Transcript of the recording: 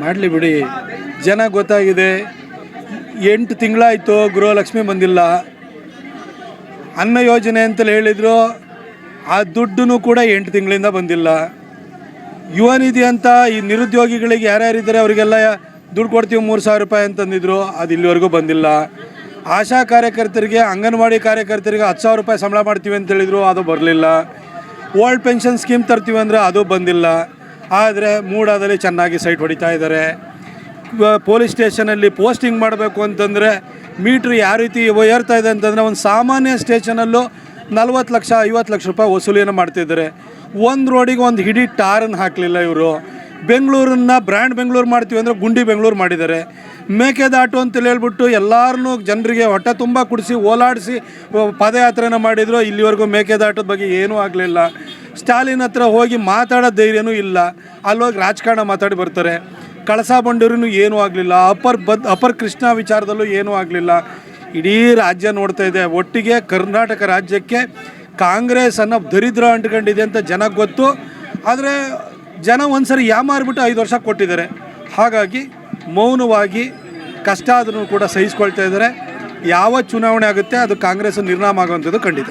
ಮಾಡಲಿ ಬಿಡಿ. ಜನ ಗೊತ್ತಾಗಿದೆ. ಎಂಟು ತಿಂಗಳಾಯಿತು ಗೃಹಲಕ್ಷ್ಮಿ ಬಂದಿಲ್ಲ. ಅನ್ನ ಯೋಜನೆ ಅಂತಲೇ ಹೇಳಿದರು. ಆ ದುಡ್ಡು ಕೂಡ ಎಂಟು ತಿಂಗಳಿಂದ ಬಂದಿಲ್ಲ. ಯುವ ನಿಧಿ ಅಂತ ಈ ನಿರುದ್ಯೋಗಿಗಳಿಗೆ ಯಾರ್ಯಾರಿದ್ದಾರೆ ಅವರಿಗೆಲ್ಲ ದುಡ್ಡು ಕೊಡ್ತೀವಿ ಮೂರು ಸಾವಿರ ರೂಪಾಯಿ ಅಂತಂದಿದ್ರು ಅದು ಇಲ್ಲಿವರೆಗೂ ಬಂದಿಲ್ಲ. ಆಶಾ ಕಾರ್ಯಕರ್ತರಿಗೆ, ಅಂಗನವಾಡಿ ಕಾರ್ಯಕರ್ತರಿಗೆ ಹತ್ತು ಸಾವಿರ ರೂಪಾಯಿ ಸಂಬಳ ಮಾಡ್ತೀವಿ ಅಂತ ಹೇಳಿದ್ರು. ಅದು ಬರಲಿಲ್ಲ. ಓಲ್ಡ್ ಪೆನ್ಷನ್ ಸ್ಕೀಮ್ ತರ್ತೀವಿ ಅಂದರೆ ಅದು ಬಂದಿಲ್ಲ. ಆದರೆ ಮೂಡಾದಲ್ಲಿ ಚೆನ್ನಾಗಿ ಸೈಟ್ ಹೊಡಿತಾ ಇದ್ದಾರೆ ಪೊಲೀಸ್ ಸ್ಟೇಷನಲ್ಲಿ ಪೋಸ್ಟಿಂಗ್ ಮಾಡಬೇಕು ಅಂತಂದರೆ ಮೀಟ್ರ್ ಯಾವ ರೀತಿ ಏರ್ತಾ ಇದೆ ಅಂತಂದರೆ ಒಂದು ಸಾಮಾನ್ಯ ಸ್ಟೇಷನಲ್ಲೂ ನಲ್ವತ್ತು ಲಕ್ಷ, ಐವತ್ತು ಲಕ್ಷ ರೂಪಾಯಿ ವಸೂಲಿಯನ್ನು ಮಾಡ್ತಿದ್ದಾರೆ. ಒಂದು ರೋಡಿಗೆ ಒಂದು ಹಿಡಿ ಟಾರನ್ನು ಹಾಕಲಿಲ್ಲ ಇವರು. ಬೆಂಗಳೂರನ್ನ ಬ್ರ್ಯಾಂಡ್ ಬೆಂಗಳೂರು ಮಾಡ್ತೀವಿ ಅಂದರೆ ಗುಂಡಿ ಬೆಂಗಳೂರು ಮಾಡಿದ್ದಾರೆ. ಮೇಕೆದಾಟು ಅಂತ ಹೇಳ್ಬಿಟ್ಟು ಎಲ್ಲರನ್ನೂ ಜನರಿಗೆ ಹೊಟ್ಟೆ ತುಂಬ ಕುಡಿಸಿ ಓಲಾಡಿಸಿ ಪಾದಯಾತ್ರೆನ ಮಾಡಿದರು. ಇಲ್ಲಿವರೆಗೂ ಮೇಕೆದಾಟದ ಬಗ್ಗೆ ಏನೂ ಆಗಲಿಲ್ಲ. ಸ್ಟಾಲಿನ್ ಹತ್ರ ಹೋಗಿ ಮಾತಾಡೋ ಧೈರ್ಯನೂ ಇಲ್ಲ. ಅಲ್ಲೋಗಿ ರಾಜಕಾರಣ ಮಾತಾಡಿ ಬರ್ತಾರೆ. ಕಳಸಾ ಬಂಡೂರಿನೂ ಏನೂ ಆಗಲಿಲ್ಲ. ಅಪರ್ ಬದ್, ಅಪರ್ ಕೃಷ್ಣ ವಿಚಾರದಲ್ಲೂ ಏನೂ ಆಗಲಿಲ್ಲ. ಇಡೀ ರಾಜ್ಯ ನೋಡ್ತಾ ಇದೆ. ಒಟ್ಟಿಗೆ ಕರ್ನಾಟಕ ರಾಜ್ಯಕ್ಕೆ ಕಾಂಗ್ರೆಸ್ ಅನ್ನೋ ದರಿದ್ರ ಅಂಟ್ಕೊಂಡಿದೆ ಅಂತ ಜನಕ್ಕೆ ಗೊತ್ತು. ಆದರೆ ಜನ ಒಂದ್ಸರಿ ಯಾಮಾರ್ಬಿಟ್ಟು ಐದು ವರ್ಷ ಕೊಟ್ಟಿದ್ದಾರೆ. ಹಾಗಾಗಿ ಮೌನವಾಗಿ ಕಷ್ಟ ಆದ್ರೂ ಕೂಡ ಸಹಿಸ್ಕೊಳ್ತಾ ಇದ್ದಾರೆ. ಯಾವ ಚುನಾವಣೆ ಆಗುತ್ತೆ ಅದು ಕಾಂಗ್ರೆಸ್ ನಿರ್ನಾಮ ಆಗುವಂಥದ್ದು ಖಂಡಿತ.